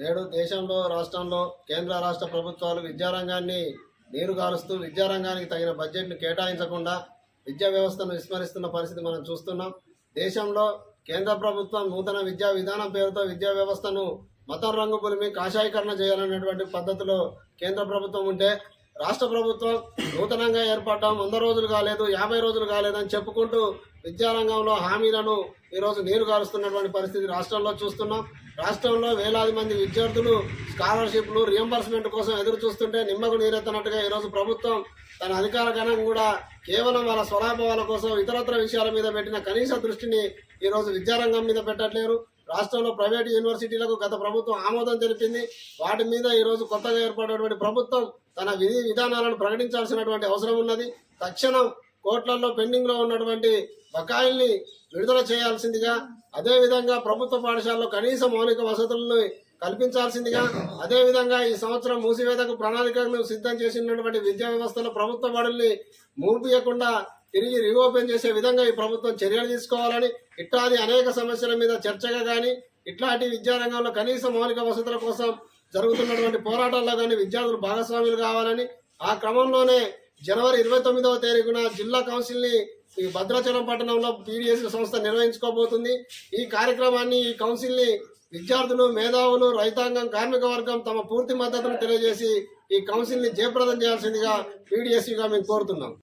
నేడు దేశంలో రాష్ట్రంలో కేంద్ర రాష్ట్ర ప్రభుత్వాలు విద్యారంగాన్ని నీరు గారుస్తూ విద్యారంగానికి తగిన బడ్జెట్ను కేటాయించకుండా విద్యా వ్యవస్థను విస్మరిస్తున్న పరిస్థితి మనం చూస్తున్నాం. దేశంలో కేంద్ర ప్రభుత్వం నూతన విద్యా విధానం పేరుతో విద్యా వ్యవస్థను మతం రంగు పులిమి కాషాయీకరణ చేయాలనేటువంటి పద్ధతిలో కేంద్ర ప్రభుత్వం ఉంటే రాష్ట్ర ప్రభుత్వం నూతనంగా ఏర్పడడం వంద రోజులు కాలేదు యాభై రోజులు కాలేదని చెప్పుకుంటూ విద్యారంగంలో హామీలను ఈరోజు నీరు కారుస్తున్నటువంటి పరిస్థితి రాష్ట్రంలో చూస్తున్నాం. రాష్ట్రంలో వేలాది మంది విద్యార్థులు స్కాలర్షిప్లు రియంబర్స్మెంట్ కోసం ఎదురు చూస్తుంటే నిమ్మకు నీరెత్తనట్టుగా ఈరోజు ప్రభుత్వం తన అధికార గణం కూడా కేవలం వాళ్ళ స్వలాభాల కోసం ఇతరత్ర విషయాల మీద పెట్టిన కనీస దృష్టిని ఈరోజు విద్యారంగం మీద పెట్టట్లేరు. రాష్ట్రంలో ప్రైవేట్ యూనివర్సిటీలకు గత ప్రభుత్వం ఆమోదం తెలిపింది. వాటి మీద ఈరోజు కొత్తగా ఏర్పడినటువంటి ప్రభుత్వం తన విధి విధానాలను ప్రకటించాల్సినటువంటి అవసరం ఉన్నది. తక్షణం కోట్లలో పెండింగ్లో ఉన్నటువంటి బకాయిల్ని విడుదల చేయాల్సిందిగా అదేవిధంగా ప్రభుత్వ పాఠశాలలో కనీస మౌలిక వసతులను కల్పించాల్సిందిగా అదేవిధంగా ఈ సంవత్సరం మూసివేతకు ప్రణాళికలను సిద్ధం చేసినటువంటి విద్యా వ్యవస్థలో ప్రభుత్వ బడుల్ని మూపియకుండా తిరిగి రీఓపెన్ చేసే విధంగా ఈ ప్రభుత్వం చర్యలు తీసుకోవాలని ఇట్లాంటి అనేక సమస్యల మీద చర్చగా కానీ ఇట్లాంటి విద్యారంగంలో కనీస మౌలిక వసతుల కోసం జరుగుతున్నటువంటి పోరాటాల్లో కానీ విద్యార్థులు భాగస్వాములు కావాలని ఆ క్రమంలోనే జనవరి ఇరవై తొమ్మిదవ తేదీన జిల్లా కౌన్సిల్ని ఈ భద్రాచలం పట్టణంలో పీడిఎస్ సంస్థ నిర్వహించుకోబోతుంది. ఈ కార్యక్రమాన్ని ఈ కౌన్సిల్ని విద్యార్థులు మేధావులు రైతాంగం కార్మిక వర్గం తమ పూర్తి మద్దతును తెలియజేసి ఈ కౌన్సిల్ని జయప్రదం చేయాల్సిందిగా పీడిఎస్సీగా మేము కోరుతున్నాం.